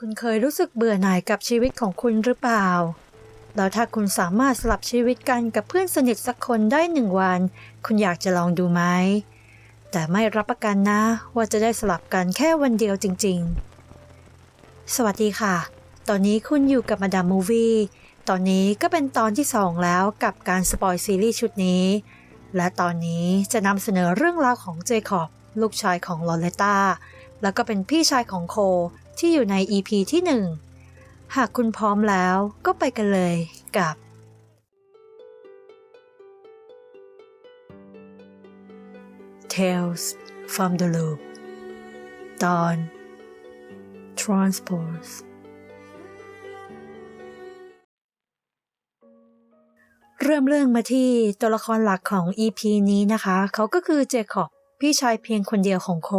คุณเคยรู้สึกเบื่อหน่ายกับชีวิตของคุณหรือเปล่า แล้วถ้าคุณสามารถสลับชีวิตกันกับเพื่อนสนิทสักคนได้หนึ่งวัน คุณอยากจะลองดูไหม แต่ไม่รับประกันนะว่าจะได้สลับกันแค่วันเดียวจริง ๆ สวัสดีค่ะ ตอนนี้คุณอยู่กับมาดามมูวี่ ตอนนี้ก็เป็นตอนที่2แล้วกับการสปอยซีรีส์ชุดนี้ และตอนนี้จะนำเสนอเรื่องราวของเจคอบลูกชายของลอเลต้าแล้วก็เป็นพี่ชายของโค ที่อยู่ใน EP ที่ 1 หากคุณพร้อมแล้วก็ไปกันเลยกับ Tales from the Loop ตอน Transpose เริ่มเรื่องมาที่ตัวละครหลักของ EP นี้นะคะ เขาก็คือเจคอบพี่ชายเพียงคนเดียวของโค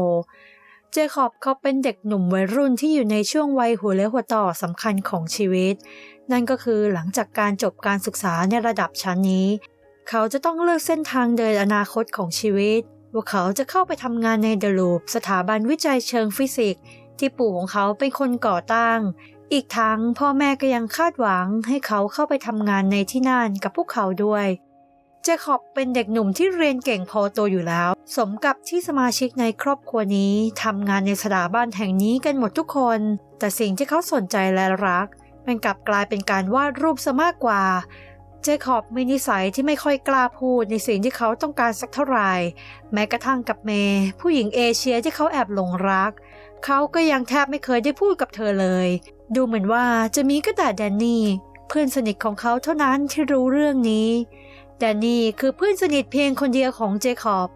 จคอบเขาเป็นเด็กหนุ่มวัยรุ่นที่อยู่ในช่วงวัยหัวเลี้ยวหัวต่อสำคัญของชีวิต นั่นก็คือหลังจากการจบการศึกษาในระดับชั้นนี้ เขาจะต้องเลือกเส้นทางเดินอนาคตของชีวิต ว่าเขาจะเข้าไปทำงานในเดลูปสถาบันวิจัยเชิงฟิสิกส์ที่ปู่ของเขาเป็นคนก่อตั้ง อีกทั้งพ่อแม่ก็ยังคาดหวังให้เขาเข้าไปทำงานในที่นั่นกับพวกเขาด้วย จคอบเป็นเด็กหนุ่มที่เรียนเก่งพอตัวอยู่แล้ว สมกับที่สมาชิกในครอบครัวนี้ทำงานในสถาบันแห่งนี้กันหมดทุกคน แต่สิ่งที่เขาสนใจและรัก มันกลับกลายเป็นการวาดรูปซะมากกว่า เจคอบมีนิสัยที่ไม่ค่อยกล้าพูดในสิ่งที่เขาต้องการสักเท่าไหร่ แม้กระทั่งกับเมย์ผู้หญิงเอเชียที่เขาแอบหลงรัก เขาก็ยังแทบไม่เคยได้พูดกับเธอเลย ดูเหมือนว่าจะมีก็แต่แดนนี่เพื่อนสนิทของเขาเท่านั้นที่รู้เรื่องนี้ แดนนี่คือเพื่อนสนิทเพียงคนเดียวของเจคอบ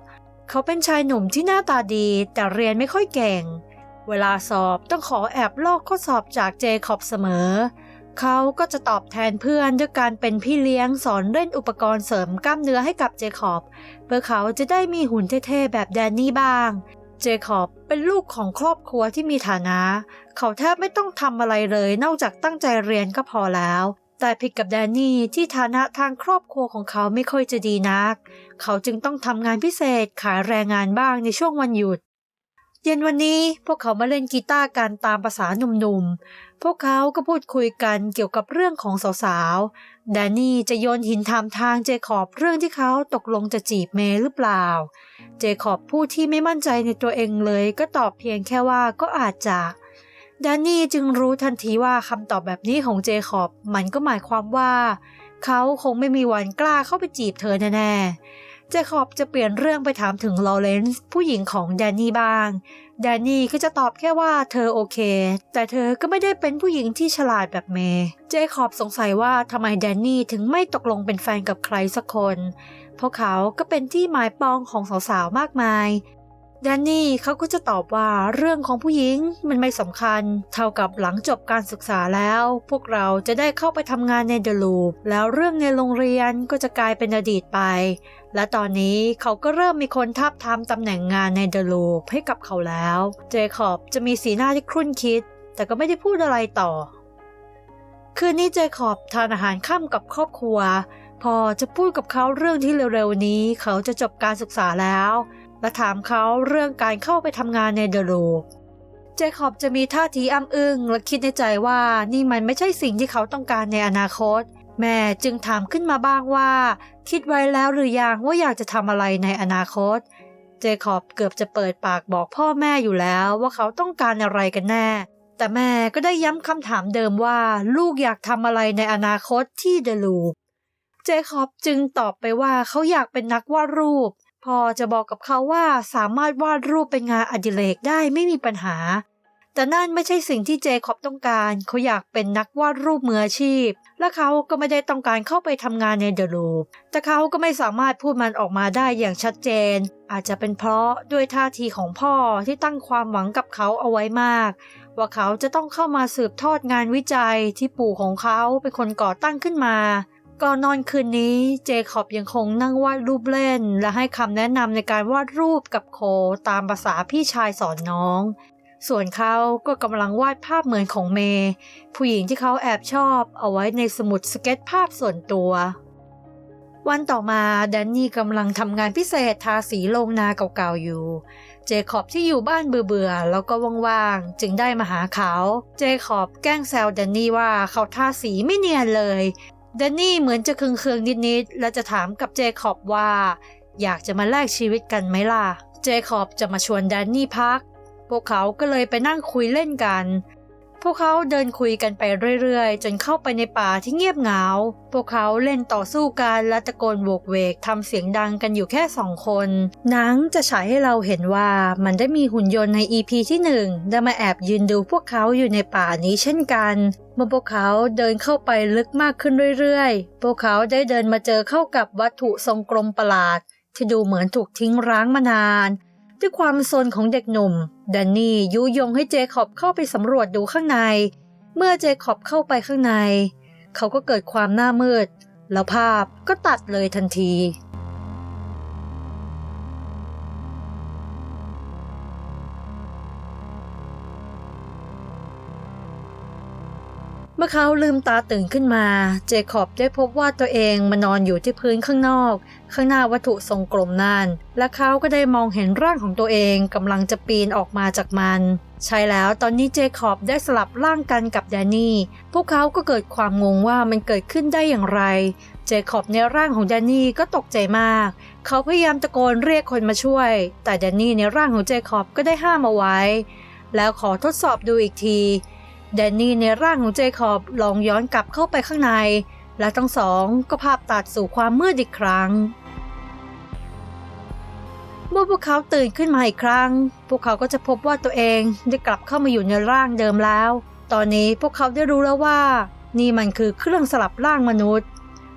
เขาเป็นชายหนุ่มที่หน้าตาดีแต่เรียนไม่ค่อยเก่ง เวลาสอบต้องขอแอบลอกข้อสอบจากเจคอบเสมอ เขาก็จะตอบแทนเพื่อนด้วยการเป็นพี่เลี้ยงสอนเล่นอุปกรณ์เสริมกล้ามเนื้อให้กับเจคอบ เพื่อเขาจะได้มีหุ่นเท่ๆแบบแดนนี่บ้าง เจคอบเป็นลูกของครอบครัวที่มีฐานะ เขาแทบไม่ต้องทำอะไรเลยนอกจากตั้งใจเรียนก็พอแล้ว แต่ผิดกับแดนนี่ที่ฐานะทางครอบครัวของเขาไม่ค่อยจะดีนัก เขาจึงต้องทำงานพิเศษขายแรงงานบ้างในช่วงวันหยุด เย็นวันนี้พวกเขามาเล่นกีตาร์กันตามภาษาหนุ่มๆ พวกเขาก็พูดคุยกันเกี่ยวกับเรื่องของสาวๆ แดนนี่จะโยนหินถามทางเจคอบเรื่องที่เขาตกลงจะจีบเมย์หรือเปล่า เจคอบผู้ที่ไม่มั่นใจในตัวเองเลยก็ตอบเพียงแค่ว่าก็อาจจะ แดนนี่จึงรู้ทันทีว่าคำตอบแบบนี้ของเจคอบมันก็หมายความว่า เขาคงไม่มีวันกล้าเข้าไปจีบเธอแน่ๆ เจคอบจะเปลี่ยนเรื่องไปถามถึงลอเรนซ์ผู้หญิงของแดนนี่บ้าง แดนนี่ก็จะตอบแค่ว่าเธอโอเค แต่เธอก็ไม่ได้เป็นผู้หญิงที่ฉลาดแบบเมย์ เจคอบสงสัยว่าทำไมแดนนี่ถึงไม่ตกลงเป็นแฟนกับใครสักคน เพราะเขาก็เป็นที่หมายปองของสาวๆ มากมาย แดนนี่เขาก็จะตอบว่าเรื่องของผู้หญิงมันไม่สำคัญ เท่ากับหลังจบการศึกษาแล้ว พวกเราจะได้เข้าไปทำงานในเดลูปแล้วเรื่องในโรงเรียนก็จะกลายเป็นอดีตไป และตอนนี้เขาก็เริ่มมีคนทับทามตำแหน่งงานในเดลูปให้กับเขาแล้ว เจคอบจะมีสีหน้าที่ครุ่นคิด แต่ก็ไม่ได้พูดอะไรต่อ คืนนี้เจคอบทานอาหารค่ำกับครอบครัว พอจะพูดกับเขาเรื่องที่เร็วๆนี้ เขาจะจบการศึกษาแล้ว และถามเขาเรื่องการเข้าไปทำงานในเดอะลูปเจคอบจะมีท่าทีอ้ำอึ้งและคิดในใจว่านี่มันไม่ใช่สิ่งที่เขาต้องการในอนาคต แม่จึงถามขึ้นมาบ้างว่า คิดไว้แล้วหรือยังว่าอยากจะทำอะไรในอนาคต เจคอบเกือบจะเปิดปากบอกพ่อแม่อยู่แล้วว่าเขาต้องการอะไรกันแน่ แต่แม่ก็ได้ย้ำคำถามเดิมว่า ลูกอยากทำอะไรในอนาคตที่เดอะลูปเจคอบจึงตอบไปว่าเขาอยากเป็นนักวาดรูป พอจะบอกกับเขาว่าสามารถวาดรูปเป็นงานอดิเรกได้ไม่มีปัญหา แต่นั่นไม่ใช่สิ่งที่เจคอบต้องการ เขาอยากเป็นนักวาดรูปมืออาชีพ และเขาก็ไม่ได้ต้องการเข้าไปทำงานในเดอะลูปแต่เขาก็ไม่สามารถพูดมันออกมาได้อย่างชัดเจน อาจจะเป็นเพราะด้วยท่าทีของพ่อที่ตั้งความหวังกับเขาเอาไว้มาก ว่าเขาจะต้องเข้ามาสืบทอดงานวิจัยที่ปู่ของเขาเป็นคนก่อตั้งขึ้นมา ก่อนนอนคืนนี้เจคอบยังคงนั่งวาดรูปเล่น และให้คำแนะนำในการวาดรูปกับโคตามภาษาพี่ชายสอนน้อง ส่วนเขาก็กำลังวาดภาพเหมือนของเมย์ผู้หญิงที่เขาแอบชอบเอาไว้ในสมุดสเก็ตภาพส่วนตัว วันต่อมาแดนนี่กำลังทำงานพิเศษทาสีโรงนาเก่าๆอยู่ เจคอบที่อยู่บ้านเบื่อๆแล้วก็ว่างๆจึงได้มาหาเขา เจคอบแกล้งแซวแดนนี่ว่าเขาทาสีไม่เนียนเลย แดนนี่เหมือนจะเคืองๆนิดๆ และจะถามกับเจคอบว่า อยากจะมาแลกชีวิตกันไหมล่ะ เจคอบจะมาชวนแดนนี่พัก พวกเขาก็เลยไปนั่งคุยเล่นกัน พวกเขาเดินคุยกันไปเรื่อยๆ จนเข้าไปในป่าที่เงียบเหงา พวกเขาเล่นต่อสู้กันและตะโกนโวกเวกทำเสียงดังกันอยู่แค่สองคนหนังจะฉายให้เราเห็นว่ามันได้มีหุ่นยนต์ใน EP ที่หนึ่งได้มาแอบยืนดูพวกเขาอยู่ในป่านี้เช่นกัน เมื่อพวกเขาเดินเข้าไปลึกมากขึ้นเรื่อยๆ พวกเขาได้เดินมาเจอเข้ากับวัตถุทรงกลมประหลาด ที่ดูเหมือนถูกทิ้งร้างมานาน ด้วยความซนของเด็กหนุ่มแดนนี่ยุยงให้เจคอบเข้าไปสำรวจดูข้างใน เมื่อเจคอบเข้าไปข้างใน เขาก็เกิดความหน้ามืด แล้วภาพก็ตัดเลยทันที เมื่อเขาลืมตาตื่นขึ้นมา เจคอบได้พบว่าตัวเองมานอนอยู่ที่พื้นข้างนอก ข้างหน้าวัตถุทรงกลมนั่นและเขาก็ได้มองเห็นร่างของตัวเองกำลังจะปีนออกมาจากมัน ใช่แล้วตอนนี้เจคอบได้สลับร่างกันกับแดนนี่ พวกเขาก็เกิดความงงว่ามันเกิดขึ้นได้อย่างไร เจคอบในร่างของแดนนี่ก็ตกใจมาก เขาพยายามตะโกนเรียกคนมาช่วย แต่แดนนี่ในร่างของเจคอบก็ได้ห้ามเอาไว้ แล้วขอทดสอบดูอีกทีแดนนี่ในร่างของเจคอบลองย้อนกลับเข้าไปข้างใน และทั้งสองก็ภาพตัดสู่ความมืดอีกครั้ง เมื่อพวกเขาตื่นขึ้นมาอีกครั้ง พวกเขาก็จะพบว่าตัวเองได้กลับเข้ามาอยู่ในร่างเดิมแล้ว ตอนนี้พวกเขาได้รู้แล้วว่า นี่มันคือเครื่องสลับร่างมนุษย์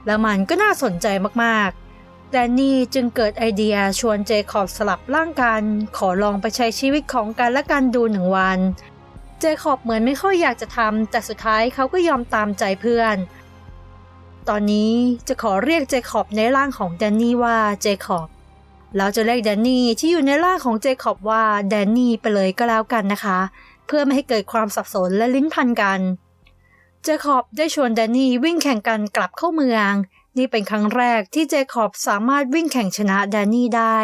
และมันก็น่าสนใจมากๆ แดนนี่จึงเกิดไอเดียชวนเจคอบสลับร่างกัน ขอลองไปใช้ชีวิตของกันและกันดูหนึ่งวัน เจคอบเหมือนไม่ค่อยอยากจะทำแต่สุดท้ายเขาก็ยอมตามใจเพื่อน ตอนนี้จะขอเรียกเจคอบในร่างของแดนนี่ว่าเจคอบ แล้วจะเรียกแดนนี่ที่อยู่ในร่างของเจคอบว่าแดนนี่ไปเลยก็แล้วกันนะคะ เพื่อไม่ให้เกิดความสับสนและลิ้นพันกัน เจคอบได้ชวนแดนนี่วิ่งแข่งกันกลับเข้าเมือง นี่เป็นครั้งแรกที่เจคอบสามารถวิ่งแข่งชนะแดนนี่ได้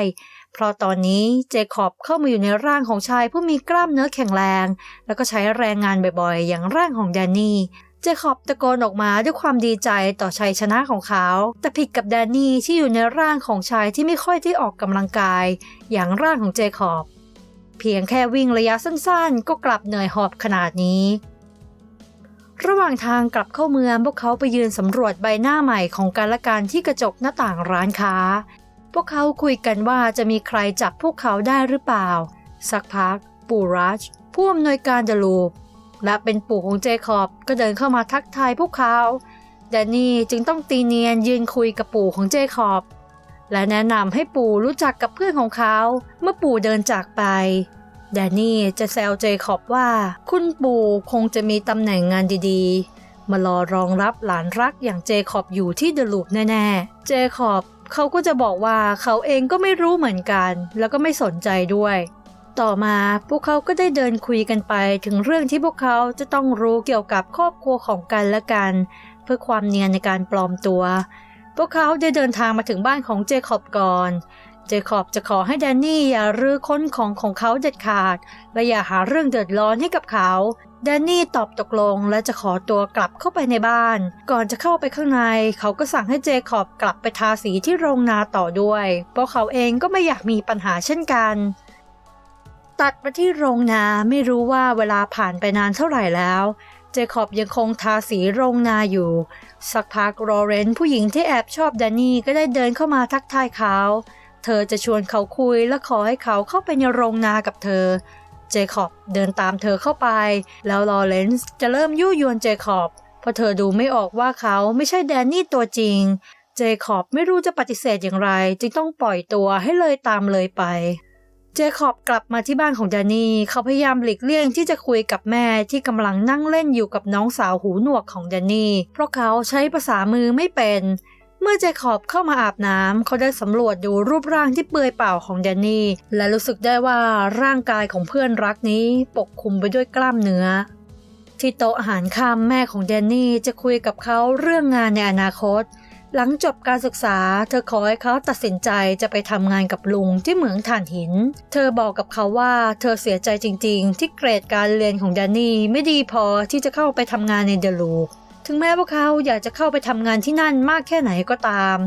เพราะตอนนี้เจคอบเข้ามาอยู่ในร่างของชายผู้มีกล้ามเนื้อแข็งแรง แล้วก็ใช้แรงงานบ่อยๆ อย่างร่างของแดนนี่ เจคอบตะโกนออกมาด้วยความดีใจต่อชัยชนะของเขา แต่ผิดกับแดนนี่ที่อยู่ในร่างของชายที่ไม่ค่อยได้ออกกำลังกาย อย่างร่างของเจคอบ เพียงแค่วิ่งระยะสั้นๆ ก็กลับเหนื่อยหอบขนาดนี้ ระหว่างทางกลับเข้าเมืองพวกเขาไปยืนสำรวจใบหน้าใหม่ของกันและกันที่กระจกหน้าต่างร้านค้า พวกเขาคุยกันว่าจะมีใครจับพวกเขาได้หรือเปล่า สักพัก ปูรัชผู้อำนวยการเดลูป และเป็นปู่ของเจคอบก็เดินเข้ามาทักทายพวกเขาแดนนี่จึงต้องตีเนียนยืนคุยกับปู่ของเจคอบและแนะนำให้ปู่รู้จักกับเพื่อนของเขา เมื่อปู่เดินจากไปแดนนี่จะแซวเจคอบว่า คุณปู่คงจะมีตำแหน่งงานดีๆ มารอรองรับหลานรักอย่างเจคอบอยู่ที่เดลูปแน่ๆ เจคอบเขาก็จะบอกว่าเขาเองก็ไม่รู้เหมือนกัน แล้วก็ไม่สนใจด้วย ต่อมาพวกเขาก็ได้เดินคุยกันไปถึงเรื่องที่พวกเขาจะต้องรู้เกี่ยวกับครอบครัวของกันและกัน เพื่อความเนียนในการปลอมตัว พวกเขาได้เดินทางมาถึงบ้านของเจคอบก่อนเจคอบจะขอให้แดนนี่อย่ารื้อค้นของของเขาเด็ดขาด และอย่าหาเรื่องเดือดร้อนให้กับเขา แดนนี่ตอบตกลงและจะขอตัวกลับเข้าไปในบ้าน ก่อนจะเข้าไปข้างใน เขาก็สั่งให้เจคอบกลับไปทาสีที่โรงนาต่อด้วย เพราะเขาเองก็ไม่อยากมีปัญหาเช่นกัน ตัดมาที่โรงนาไม่รู้ว่าเวลาผ่านไปนานเท่าไหร่แล้ว เจคอบยังคงทาสีโรงนาอยู่ สักพักโรเรนผู้หญิงที่แอบชอบแดนนี่ก็ได้เดินเข้ามาทักทายเขา เธอจะชวนเขาคุยและขอให้เขาเข้าไปในโรงนากับเธอ เจคอบเดินตามเธอเข้าไป แล้วลอเรนซ์จะเริ่มยั่วยวนเจคอบเพราะเธอดูไม่ออกว่าเขาไม่ใช่แดนนี่ตัวจริง เจคอบไม่รู้จะปฏิเสธอย่างไร จึงต้องปล่อยตัวให้เลยตามเลยไป เจคอบกลับมาที่บ้านของแดนนี่ เขาพยายามหลีกเลี่ยงที่จะคุยกับแม่ที่กำลังนั่งเล่นอยู่กับน้องสาวหูหนวกของแดนนี่ เพราะเขาใช้ภาษามือไม่เป็น เมื่อเจคอบเข้ามาอาบน้ำเขาได้สำรวจดูรูปร่างที่เปื่อยเปล่าของแดนนี่ และรู้สึกได้ว่าร่างกายของเพื่อนรักนี้ปกคลุมไปด้วยกล้ามเนื้อที่โต๊ะอาหารค่ำแม่ของแดนนี่จะคุยกับเขาเรื่องงานในอนาคต หลังจบการศึกษา เธอขอให้เขาตัดสินใจจะไปทำงานกับลุงที่เหมืองถ่านหิน เธอบอกกับเขาว่าเธอเสียใจจริง ๆ ที่เกรดการเรียนของแดนนี่ไม่ดีพอที่จะเข้าไปทำงานในเดลูปถึงแม้ว่าเขาอยากจะเข้าไปทำงานที่นั่นมากแค่ไหนก็ตาม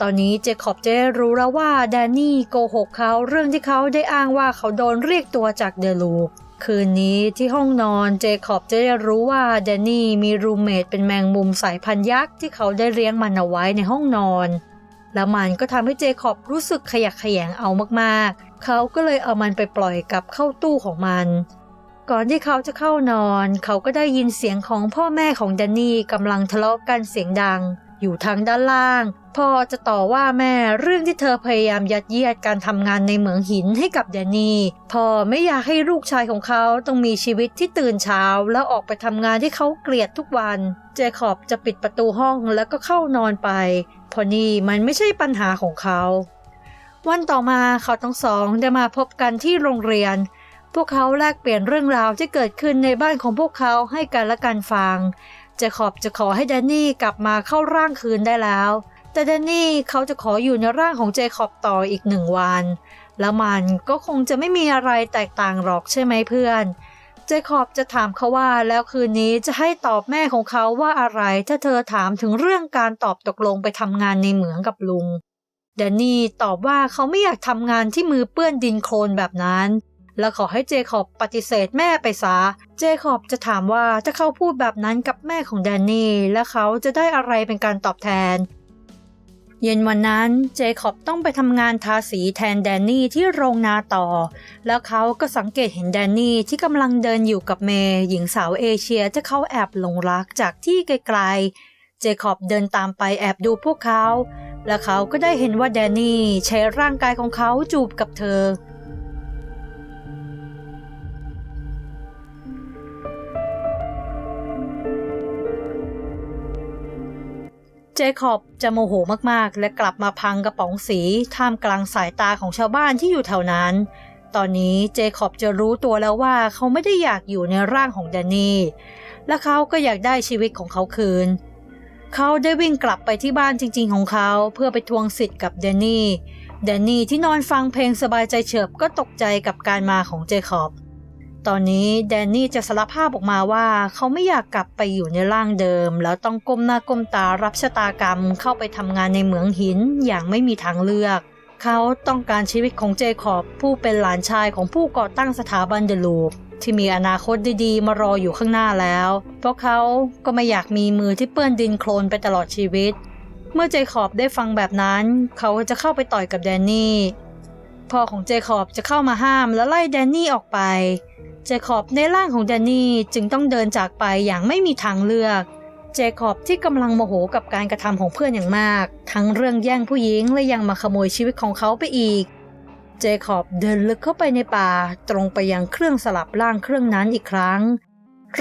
ตอนนี้เจคอบจะรู้แล้วว่าแดนนี่โกหกเขาเรื่องที่เขาได้อ้างว่าเขาโดนเรียกตัวจากเดลูป คืนนี้ที่ห้องนอนเจคอบจะได้รู้ว่าแดนนี่มีรูเมทเป็นแมงมุมสายพันธุ์ยักษ์ที่เขาได้เลี้ยงมันเอาไว้ในห้องนอน แล้วมันก็ทำให้เจคอบรู้สึกขยักขยงเอามากๆ เขาก็เลยเอามันไปปล่อยกลับเข้าตู้ของมัน ก่อนที่เขาจะเข้านอน เขาก็ได้ยินเสียงของพ่อแม่ของแดนนี่กำลังทะเลาะกันเสียงดัง อยู่ทางด้านล่าง พ่อจะต่อว่าแม่เรื่องที่เธอพยายามยัดเยียดการทำงานในเหมืองหินให้กับแดนนี่พ่อไม่อยากให้ลูกชายของเขาต้องมีชีวิตที่ตื่นเช้า แล้วออกไปทำงานที่เขาเกลียดทุกวัน เจคอบจะปิดประตูห้องแล้วก็เข้านอนไปพราะนี่มันไม่ใช่ปัญหาของเขา วันต่อมาเขาทั้งสองได้มาพบกันที่โรงเรียน พวกเขาแลกเปลี่ยนเรื่องราวที่เกิดขึ้นในบ้านของพวกเขาให้กันและกันฟัง เจคอบจะขอให้แดนนี่กลับมาเข้าร่างคืนได้แล้ว แต่แดนนี่เขาจะขออยู่ในร่างของเจคอบต่ออีกหนึ่งวัน แล้วมันก็คงจะไม่มีอะไรแตกต่างหรอกใช่ไหมเพื่อน เจคอบจะถามเขาว่าแล้วคืนนี้จะให้ตอบแม่ของเขาว่าอะไร ถ้าเธอถามถึงเรื่องการตอบตกลงไปทำงานในเหมืองกับลุงแดนนี่ตอบว่าเขาไม่อยากทำงานที่มือเปื้อนดินโคลนแบบนั้น และขอให้เจคอบปฏิเสธแม่ไปซะ เจคอบจะถามว่าถ้าเขาพูดแบบนั้นกับแม่ของแดนนี่ และเขาจะได้อะไรเป็นการตอบแทน เย็นวันนั้นเจคอบต้องไปทำงานทาสีแทนแดนนี่ที่โรงนาต่อ แล้วเขาก็สังเกตเห็นแดนนี่ที่กำลังเดินอยู่กับเมย์หญิงสาวเอเชียที่เขาแอบหลงรักจากที่ไกลๆ เจคอบเดินตามไปแอบดูพวกเขา และเขาก็ได้เห็นว่าแดนนี่ใช้ร่างกายของเขาจูบกับเธอ จคอบจะโมโหมากๆ และกลับมาพังกระป๋องสีท่ามกลางสายตาของชาวบ้านที่อยู่แถวนั้น ตอนนี้เจคอบจะรู้ตัวแล้วว่าเขาไม่ได้อยากอยู่ในร่างของแดนนี่และเขาก็อยากได้ชีวิตของเขาคืน เขาได้วิ่งกลับไปที่บ้านจริง ๆ ของเขาเพื่อไปทวงสิทธิ์กับแดนนี่แดนนี่ที่นอนฟังเพลงสบายใจเฉิบก็ตกใจกับการมาของเจคอบ ตอนนี้แดนนี่จะสารภาพออกมาว่า เขาไม่อยากกลับไปอยู่ในร่างเดิม แล้วต้องก้มหน้าก้มตารับชะตากรรมเข้าไปทำงานในเหมืองหินอย่างไม่มีทางเลือก เขาต้องการชีวิตของเจคอบผู้เป็นหลานชายของผู้ก่อตั้งสถาบันเดลูปที่มีอนาคตดีๆ มารออยู่ข้างหน้าแล้ว เพราะเขาก็ไม่อยากมีมือที่เปื้อนดินโคลนไปตลอดชีวิต เมื่อเจคอบได้ฟังแบบนั้น เขาจะเข้าไปต่อยกับแดนนี่พ่อของเจคอบจะเข้ามาห้ามและไล่แดนนี่ออกไป เจคอบในร่างของแดนนี่จึงต้องเดินจากไปอย่างไม่มีทางเลือก เจคอบที่กำลังโมโหกับการกระทำของเพื่อนอย่างมาก ทั้งเรื่องแย่งผู้หญิงและยังมาขโมยชีวิตของเขาไปอีก เจคอบเดินลึกเข้าไปในป่า ตรงไปยังเครื่องสลับร่างเครื่องนั้นอีกครั้ง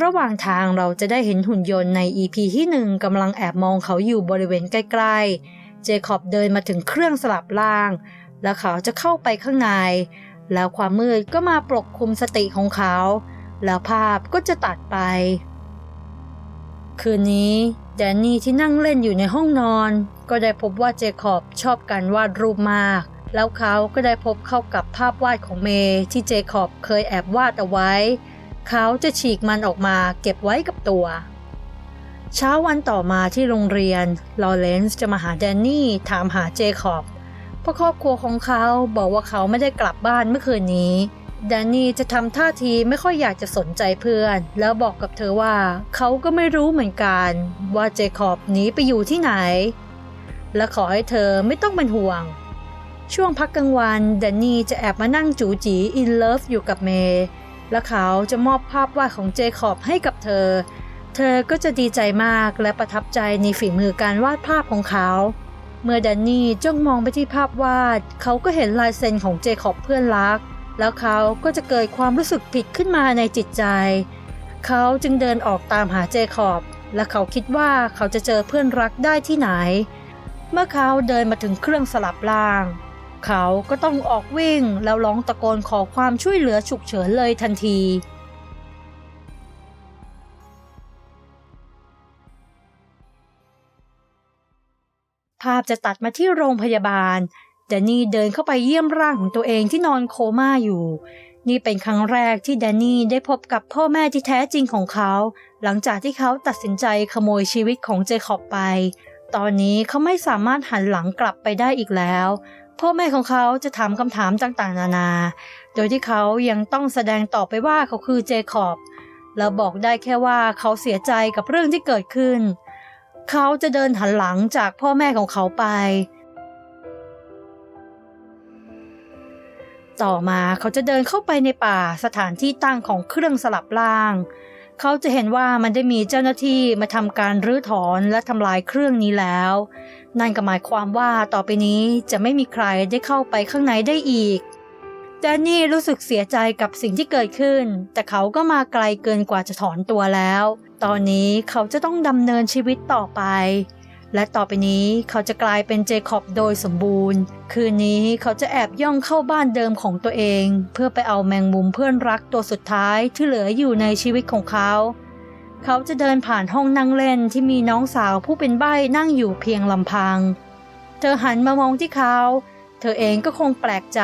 ระหว่างทางเราจะได้เห็นหุ่นยนต์ใน EP ที่หนึ่งกำลังแอบมองเขาอยู่บริเวณใกล้ๆ เจคอบเดินมาถึงเครื่องสลับร่าง แล้วเขาจะเข้าไปข้างใน แล้วความมืดก็มาปกคลุมสติของเขา แล้วภาพก็จะตัดไป คืนนี้แดนนี่ที่นั่งเล่นอยู่ในห้องนอน ก็ได้พบว่าเจคอบชอบการวาดรูปมาก แล้วเขาก็ได้พบเข้ากับภาพวาดของเมย์ที่เจคอบเคยแอบวาดเอาไว้ เขาจะฉีกมันออกมาเก็บไว้กับตัว เช้าวันต่อมาที่โรงเรียนลอเรนซ์จะมาหาแดนนี่ถามหาเจคอบ เพราะครอบครัวของเขาบอกว่าเขาไม่ได้กลับบ้านเมื่อคืนนี้แดนนี่จะทำท่าทีไม่ค่อยอยากจะสนใจเพื่อน แล้วบอกกับเธอว่าเขาก็ไม่รู้เหมือนกัน ว่าเจคอบหนีไปอยู่ที่ไหน และขอให้เธอไม่ต้องเป็นห่วง ช่วงพักกลางวันแดนนี่จะแอบมานั่งจูจีอินเลิฟอยู่กับเมย์และเขาจะมอบภาพวาดของเจคอบให้กับเธอ เธอก็จะดีใจมากและประทับใจในฝีมือการวาดภาพของเขา เมื่อแดนนี่จ้องมองไปที่ภาพวาด เขาก็เห็นลายเซ็นของเจคอบเพื่อนรัก แล้วเขาก็จะเกิดความรู้สึกผิดขึ้นมาในจิตใจ เขาจึงเดินออกตามหาเจคอบ และเขาคิดว่าเขาจะเจอเพื่อนรักได้ที่ไหน เมื่อเขาเดินมาถึงเครื่องสลับล่าง เขาก็ต้องออกวิ่งแล้วร้องตะโกนขอความช่วยเหลือฉุกเฉินเลยทันที ภาพจะตัดมาที่โรงพยาบาลแดนนี่เดินเข้าไปเยี่ยมร่างของตัวเองที่นอนโคม่าอยู่ นี่เป็นครั้งแรกที่แดนนี่ได้พบกับพ่อแม่ที่แท้จริงของเขา หลังจากที่เขาตัดสินใจขโมยชีวิตของเจคอบไป ตอนนี้เขาไม่สามารถหันหลังกลับไปได้อีกแล้ว พ่อแม่ของเขาจะถามคำถามต่างๆ นานา โดยที่เขายังต้องแสดงต่อไปว่าเขาคือเจคอบแล้วบอกได้แค่ว่าเขาเสียใจกับเรื่องที่เกิดขึ้น เขาจะเดินหันหลังจากพ่อแม่ของเขาไป ต่อมาเขาจะเดินเข้าไปในป่าสถานที่ตั้งของเครื่องสลับล่าง เขาจะเห็นว่ามันได้มีเจ้าหน้าที่มาทำการรื้อถอนและทำลายเครื่องนี้แล้ว นั่นก็หมายความว่าต่อไปนี้จะไม่มีใครได้เข้าไปข้างในได้อีก แดนนี่รู้สึกเสียใจกับสิ่งที่เกิดขึ้น แต่เขาก็มาไกลเกินกว่าจะถอนตัวแล้ว ตอนนี้เขาจะต้องดำเนินชีวิตต่อไป และต่อไปนี้เขาจะกลายเป็นเจคอบโดยสมบูรณ์ คืนนี้เขาจะแอบย่องเข้าบ้านเดิมของตัวเอง เพื่อไปเอาแมงมุมเพื่อนรักตัวสุดท้ายที่เหลืออยู่ในชีวิตของเขา เขาจะเดินผ่านห้องนั่งเล่นที่มีน้องสาวผู้เป็นใบ้นั่งอยู่เพียงลำพัง เธอหันมามองที่เขา เธอเองก็คงแปลกใจ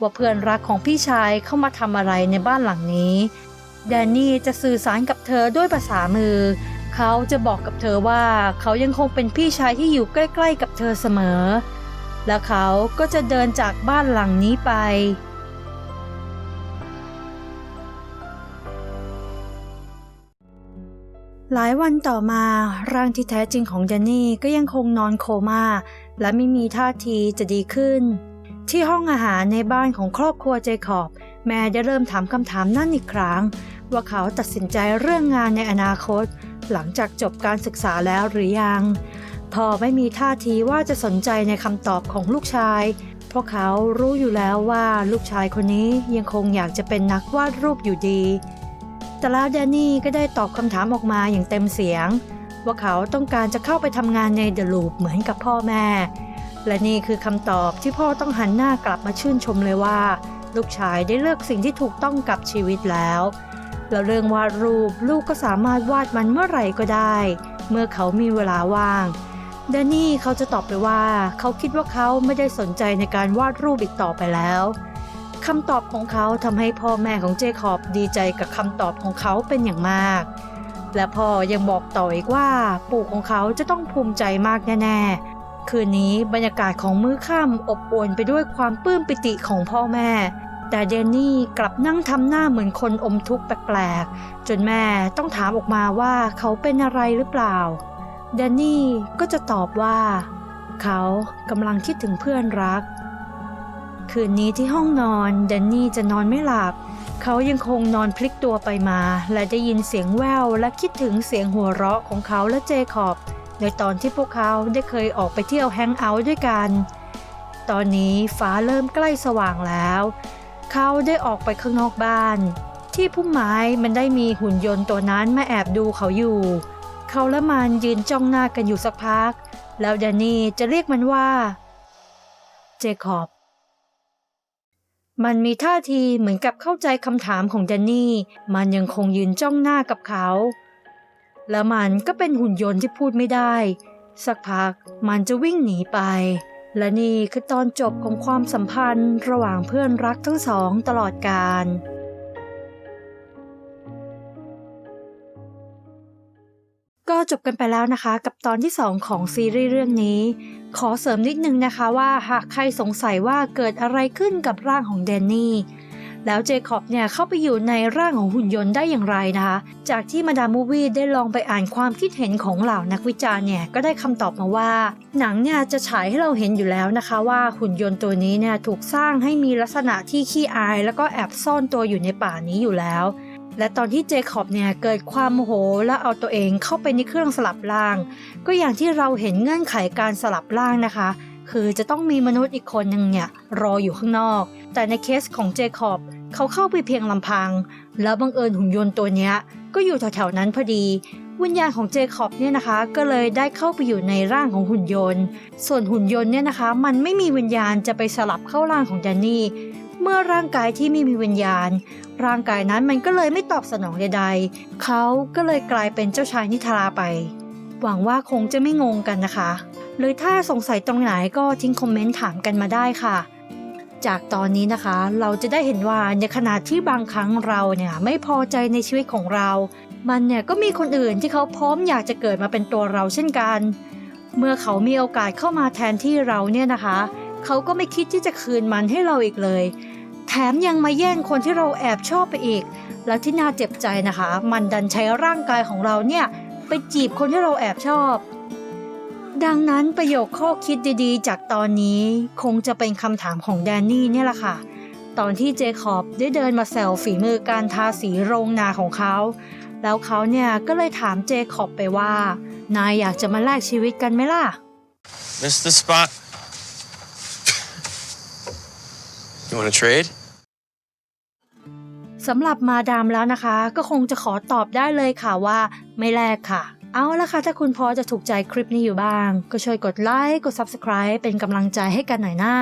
ว่าเพื่อนรักของพี่ชายเข้ามาทำอะไรในบ้านหลังนี้ แดนนี่จะสื่อสารกับเธอด้วยภาษามือ เขาจะบอกกับเธอว่าเขายังคงเป็นพี่ชายที่อยู่ใกล้ ๆ กับเธอเสมอ และเขาก็จะเดินจากบ้านหลังนี้ไปหลายวันต่อมาร่างที่แท้จริงของแดนนี่ก็ยังคงนอนโคม่า และไม่มีท่าทีจะดีขึ้น ที่ห้องอาหารในบ้านของครอบครัวเจคอบ แม่ได้เริ่มถามคำถามนั่นอีกครั้ง ว่าเขาตัดสินใจเรื่องงานในอนาคต หลังจากจบการศึกษาแล้วหรือยังพ่อไม่มีท่าทีว่าจะสนใจในคำตอบของลูกชาย เพราะเขารู้อยู่แล้วว่าลูกชายคนนี้ยังคงอยากจะเป็นนักวาดรูปอยู่ดี แต่แล้วแดนนี่ก็ได้ตอบคำถามออกมาอย่างเต็มเสียง ว่าเขาต้องการจะเข้าไปทำงานในเดอะลูปเหมือนกับพ่อแม่ และนี่คือคำตอบที่พ่อต้องหันหน้ากลับมาชื่นชมเลยว่า ลูกชายได้เลือกสิ่งที่ถูกต้องกับชีวิตแล้ว แล้วเรื่องวาดรูปลูกก็สามารถวาดมันเมื่อไหร่ก็ได้ เมื่อเขามีเวลาว่างแดนนี่เขาจะตอบไปว่าเขาคิดว่าเขาไม่ได้สนใจในการวาดรูปอีกต่อไปแล้วคำตอบของเขาทำให้พ่อแม่ของเจคอบดีใจกับคำตอบของเขาเป็นอย่างมาก และพ่อยังบอกต่ออีกว่าปู่ของเขาจะต้องภูมิใจมากแน่ๆ คืนนี้บรรยากาศของมื้อค่ำอบอวลไปด้วยความปลื้มปิติของพ่อแม่ แต่เดนนี่กลับนั่งทำหน้าเหมือนคนอมทุกข์แปลกๆ จนแม่ต้องถามออกมาว่าเขาเป็นอะไรหรือเปล่าแดนนี่ก็จะตอบว่า เขากำลังคิดถึงเพื่อนรัก คืนนี้ที่ห้องนอนแดนนี่จะนอนไม่หลับ เขายังคงนอนพลิกตัวไปมา และได้ยินเสียงแววและคิดถึงเสียงหัวเราะของเขาและเจคอบ ในตอนที่พวกเขาได้เคยออกไปเที่ยวแฮงเอาท์ด้วยกัน ตอนนี้ฟ้าเริ่มใกล้สว่างแล้ว เขาได้ออกไปข้างนอกบ้าน ที่พุ่มไม้มันได้มีหุ่นยนต์ตัวนั้นมาแอบดูเขาอยู่ เขาและมันยืนจ้องหน้ากันอยู่สักพัก แล้วแดนนี่จะเรียกมันว่า เจคอบ มันมีท่าทีเหมือนกับเข้าใจคำถามของแดนนี่ มันยังคงยืนจ้องหน้ากับเขา แล้วมันก็เป็นหุ่นยนต์ที่พูดไม่ได้ สักพักมันจะวิ่งหนีไป และนี่คือตอนจบของความสัมพันธ์ระหว่างเพื่อนรักทั้งสองตลอดกาล ก็จบกันไปแล้วนะคะ กับตอนที่ 2 ของซีรีส์เรื่องนี้ ขอเสริมนิดนึงนะคะว่าหากใครสงสัยว่าเกิดอะไรขึ้นกับร่างของแดนนี่แล้วเจคอบเนี่ยเข้าไปอยู่ในร่างของหุ่นยนต์ได้อย่างไรนะคะ จากที่มาดามมูวี่ได้ลองไปอ่านความคิดเห็นของเหล่านักวิจารณ์เนี่ยก็ได้คำตอบมาว่า หนังเนี่ยจะฉายให้เราเห็นอยู่แล้วนะคะ ว่าหุ่นยนต์ตัวนี้เนี่ยถูกสร้างให้มีลักษณะที่ขี้อาย แล้วก็แอบซ่อนตัวอยู่ในป่านี้อยู่แล้ว และตอนที่เจคอบเนี่ยเกิดความโมโหและเอาตัวเองเข้าไปในเครื่องสลับร่าง ก็อย่างที่เราเห็นเงื่อนไขการสลับร่างนะคะ คือจะต้องมีมนุษย์อีกคนหนึ่งเนี่ยรออยู่ข้างนอก แต่ในเคสของเจคอบเขาเข้าไปเพียงลำพัง แล้วบังเอิญหุ่นยนต์ตัวเนี้ยก็อยู่แถวๆนั้นพอดีวิญญาณของเจคอบเนี่ยนะคะก็เลยได้เข้าไปอยู่ในร่างของหุ่นยนต์ ส่วนหุ่นยนต์เนี่ยนะคะ มันไม่มีวิญญาณจะไปสลับเข้าร่างของแดนนี่ เมื่อร่างกายที่ไม่มีวิญญาณ ร่างกายนั้นมันก็เลยไม่ตอบสนองใดๆ เขาก็เลยกลายเป็นเจ้าชายนิทราไป หวังว่าคงจะไม่งงกันนะคะ หรือถ้าสงสัยตรงไหนก็ทิ้งคอมเมนต์ถามกันมาได้ค่ะ จากตอนนี้นะคะเราจะได้เห็นว่าในขณะที่บางครั้งเราเนี่ยไม่พอใจในชีวิตของเรา มันเนี่ยก็มีคนอื่นที่เขาพร้อมอยากจะเกิดมาเป็นตัวเราเช่นกัน เมื่อเขามีโอกาสเข้ามาแทนที่เราเนี่ยนะคะเขาก็ไม่คิดที่จะคืนมันให้เราอีกเลย แถมยังมาแย่งคนที่เราแอบชอบไปอีก แล้วที่น่าเจ็บใจนะคะ มันดันใช้ร่างกายของเราเนี่ยไปจีบคนที่เราแอบชอบ ดังนั้นประโยคข้อคิดดีๆ จากตอนนี้คงจะเป็นคำถามของแดนนี่เนี่ยแหละค่ะ ตอนที่เจคอบได้เดินมาแซวฝีมือการทาสีโรงนาของเขา แล้วเขาเนี่ยก็เลยถามเจคอบไปว่า นายอยากจะมาแลกชีวิตกันไหมล่ะ Missed the spot. You want to trade? สำหรับมาดามแล้วนะคะ ก็คงจะขอตอบได้เลยค่ะว่าไม่แลกค่ะ เอาละค่ะ ถ้าคุณพอจะถูกใจคลิปนี้อยู่บ้าง ก็ช่วยกดไลค์กด Subscribe เป็นกำลังใจให้กันหน่อยนะ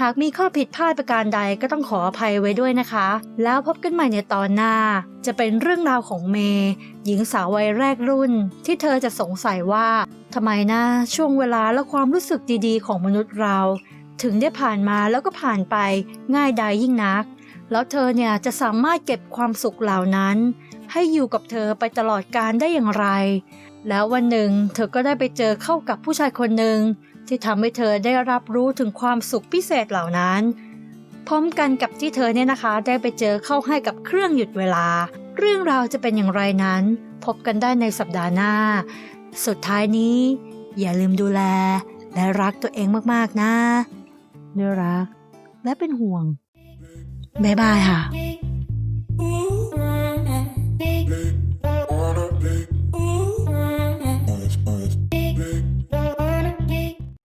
หากมีข้อผิดพลาดประการใดก็ต้องขออภัยไว้ด้วยนะคะ แล้วพบกันใหม่ในตอนหน้า จะเป็นเรื่องราวของเมย์หญิงสาววัยแรกรุ่น ที่เธอจะสงสัยว่าทำไมนะช่วงเวลาและความรู้สึกดีๆ ของมนุษย์เรา ถึงได้ผ่านมาแล้วก็ผ่านไปง่ายดายยิ่งนัก แล้วเธอเนี่ยจะสามารถเก็บความสุขเหล่านั้น ให้อยู่กับเธอไปตลอดการได้อย่างไร แล้ววันหนึ่งเธอก็ได้ไปเจอเข้ากับผู้ชายคนหนึ่งที่ทำให้เธอได้รับรู้ถึงความสุขพิเศษเหล่านั้น พร้อมกันกับที่เธอเนี่ยนะคะ ได้ไปเจอเข้าให้กับเครื่องหยุดเวลา เรื่องราวจะเป็นอย่างไรนั้น พบกันได้ในสัปดาห์หน้า สุดท้ายนี้ อย่าลืมดูแล และรักตัวเองมากๆนะด้วยรัก และเป็นห่วง บ๊ายบายค่ะ Ooh,